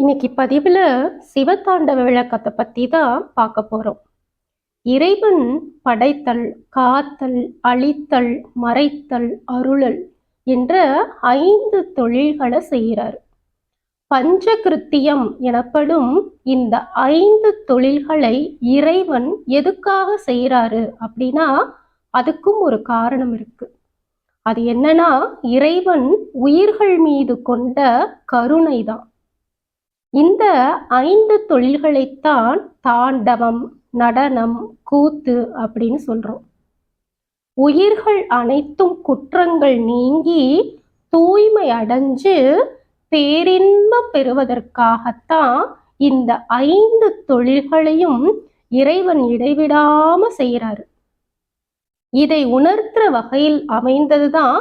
இன்னைக்கு பதிவில் சிவதாண்டவ விளக்கத்தை பற்றி தான் பார்க்க போகிறோம் இறைவன் படைத்தல் காத்தல் அழித்தல் மறைத்தல் அருளல் என்ற ஐந்து தொழில்களை செய்கிறார். பஞ்சகிருத்தியம் எனப்படும் இந்த ஐந்து தொழில்களை இறைவன் எதுக்காக செய்கிறாரு அப்படின்னா அதுக்கும் ஒரு காரணம் இருக்கு. அது என்னன்னா இறைவன் உயிர்கள் மீது கொண்ட கருணை தான் இந்த ஐந்து தொழில்களைத்தான் தாண்டவம் நடனம் கூத்து அப்படின்னு சொல்றோம். உயிர்கள் அனைத்தும் குற்றங்கள் நீங்கி தூய்மை அடைஞ்சு பேரின்பம் பெறுவதற்காகத்தான் இந்த ஐந்து தொழில்களையும் இறைவன் இடைவிடாம செய்கிறாரு இதை உணர்த்துற வகையில் அமைந்ததுதான்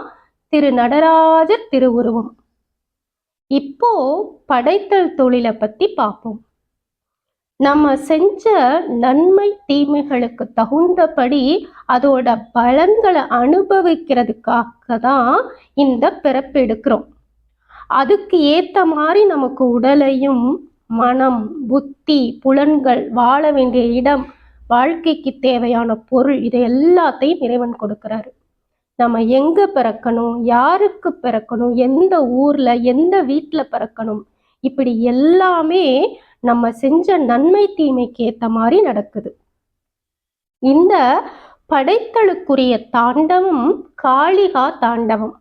திரு நடராஜர் திருவுருவம். இப்போ படைத்தல் தொழிலை பத்தி பார்ப்போம். நம்ம செஞ்ச நன்மை தீமைகளுக்கு தகுந்தபடி அதோட பலன்களை அனுபவிக்கிறதுக்காக தான் இந்த பிறப்பு எடுக்கிறோம். அதுக்கு ஏத்த மாதிரி நமக்கு உடலையும் மனம் புத்தி புலன்கள் வாழ வேண்டிய இடம் வாழ்க்கைக்கு தேவையான பொருள் இதை எல்லாத்தையும் இறைவன் கொடுக்கிறாரு. நம்ம எங்கே பிறக்கணும் யாருக்கு பிறக்கணும் எந்த ஊரில் எந்த வீட்டில் பிறக்கணும் இப்படி எல்லாமே நம்ம செஞ்ச நன்மை தீமைக்கு ஏற்ற மாதிரி நடக்குது. இந்த படைத்தலுக்குரிய தாண்டவம் காளிகா தாண்டவம்.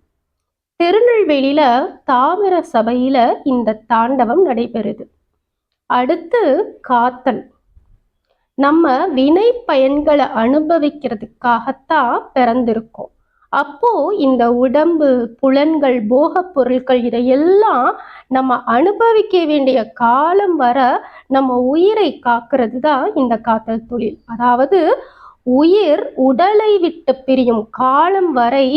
திருநெல்வேலியில தாமிர சபையில இந்த தாண்டவம் நடைபெறுது. அடுத்து காத்தல். நம்ம வினை பயன்களை அனுபவிக்கிறதுக்காகத்தான் பிறந்திருக்கோம். அப்போ இந்த உடம்பு புலன்கள் போகப் பொருட்கள் இதையெல்லாம் நம்ம அனுபவிக்க வேண்டிய காலம் வர நம்ம உயிரை காக்கிறது தான் இந்த காத்தல் தொழில். அதாவது உயிர் உடலை விட்டு பிரியும் காலம் வரை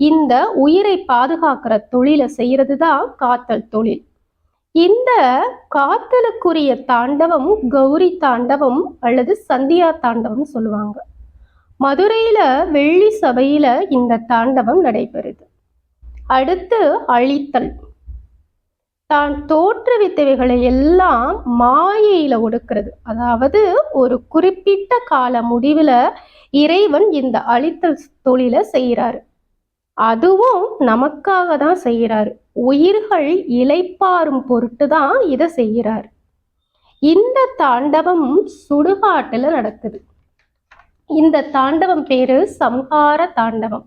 இந்த உயிரை பாதுகாக்கிற தொழிலை செய்யறது தான் காத்தல் தொழில். இந்த காத்தலுக்குரிய தாண்டவம் கௌரி தாண்டவம் அல்லது சந்தியா தாண்டவம் சொல்லுவாங்க. மதுரையில வெள்ளி சபையில இந்த தாண்டவம் நடைபெறுது. அடுத்து அழித்தல். தான் தோற்றுவித்தவைகளை எல்லாம் மாயையில ஒடுக்கிறது. அதாவது ஒரு குறிப்பிட்ட கால முடிவுல இறைவன் இந்த அழித்தல் தொழிலை செய்யறாரு அதுவும் நமக்காக தான் செய்கிறாரு உயிர்கள் இலைப்பாரும் பொருட்டு தான் இதை செய்கிறார் இந்த தாண்டவம் சுடுகாட்டில் நடக்குது. இந்த தாண்டவம் பேரு சம்ஹார தாண்டவம்.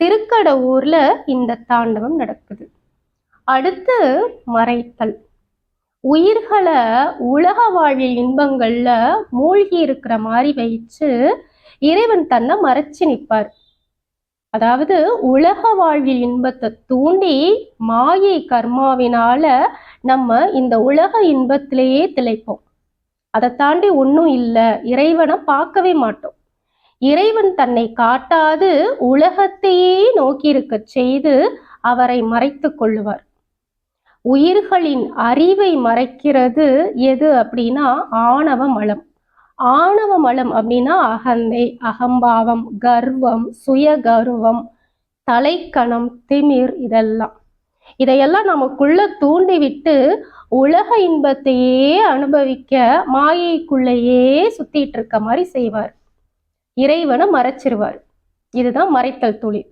திருக்கடவுர்ல இந்த தாண்டவம் நடக்குது. அடுத்து மறைத்தல். உயிர்களை உலக வாழ்வில் இன்பங்கள்ல மூழ்கி இருக்கிற மாதிரி வைச்சு இறைவன் தன்னை மறைச்சு நிற்பார் அதாவது உலக வாழ்வில் இன்பத்தை தூண்டி மாயை கர்மாவினால நம்ம இந்த உலக இன்பத்திலேயே திளைப்போம். அதை தாண்டி ஒன்றும் இல்லை. இறைவனை பார்க்கவே மாட்டோம். இறைவன் தன்னை காட்டாது உலகத்தையே நோக்கியிருக்க செய்து அவரை மறைத்து கொள்ளுவார். உயிர்களின் அறிவை மறைக்கிறது எது அப்படின்னா ஆணவ மலம். ஆணவ மலம் அப்படின்னா அகந்தை அகம்பாவம் கர்வம் சுய கர்வம் தலைக்கணம் திமிர் இதெல்லாம். இதையெல்லாம் நமக்குள்ள தூண்டிவிட்டு உலக இன்பத்தையே அனுபவிக்க மாயைக்குள்ளேயே சுத்திட்டு இருக்க மாதிரி செய்வார். இறைவனை மறைச்சிருவார். இதுதான் மறைத்தல் தொழில்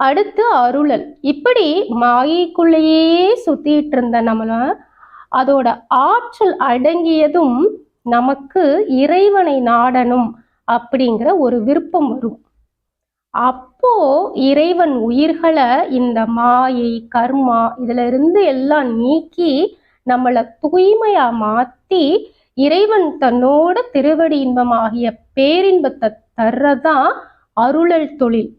அடுத்து அருளல். இப்படி மாயைக்குள்ளேயே சுத்திட்டு இருந்த நம்மள அதோட ஆற்றல் அடங்கியதும் நமக்கு இறைவனை நாடணும் அப்படிங்கிற ஒரு விருப்பம் வரும். அப்போ இறைவன் உயிர்களை இந்த மாயை கர்மா இதுல இருந்து எல்லாம் நீக்கி நம்மளை தூய்மையா மாத்தி இறைவன் தன்னோட திருவடி இன்பம் ஆகிய பேரின்பத்தை தர்றதான் அருளல் தொழில்.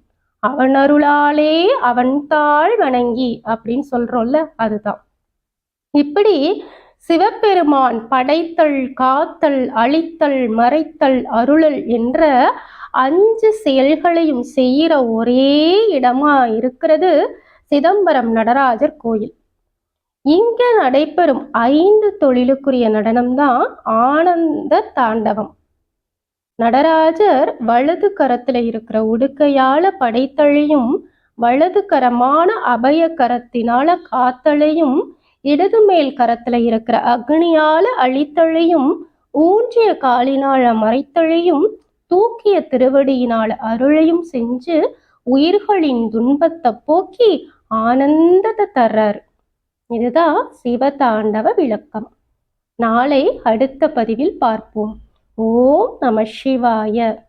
அவன் அருளாலே அவன் தாழ் வணங்கி அப்படின்னு சொல்றோம்ல அதுதான். இப்படி சிவபெருமான் படைத்தல் காத்தல் அழித்தல் மறைத்தல் அருளல் என்ற அஞ்சு செயல்களையும் செய்கிற ஒரே இடமா இருக்கிறது சிதம்பரம் நடராஜர் கோயில். இங்க நடைபெறும் ஐந்து தொழிலுக்குரிய நடனம்தான் ஆனந்த தாண்டவம். நடராஜர் வலது கரத்துல இருக்கிற உடுக்கையால படைத்தழையும் வலது கரமான அபய கரத்தினால காத்தலையும் இடது மேல் கரத்துல இருக்கிற அக்னியால அழித்தழையும் ஊன்றிய காலினால மறைத்தழையும் தூக்கிய திருவடியினால அருளையும் செஞ்சு உயிர்களின் துன்பத்தை போக்கி ஆனந்தத்தை தர்றாரு. இதுதான் சிவதாண்டவ விளக்கம். நாளை அடுத்த பதிவில் பார்ப்போம். ஓம் நம சிவாய.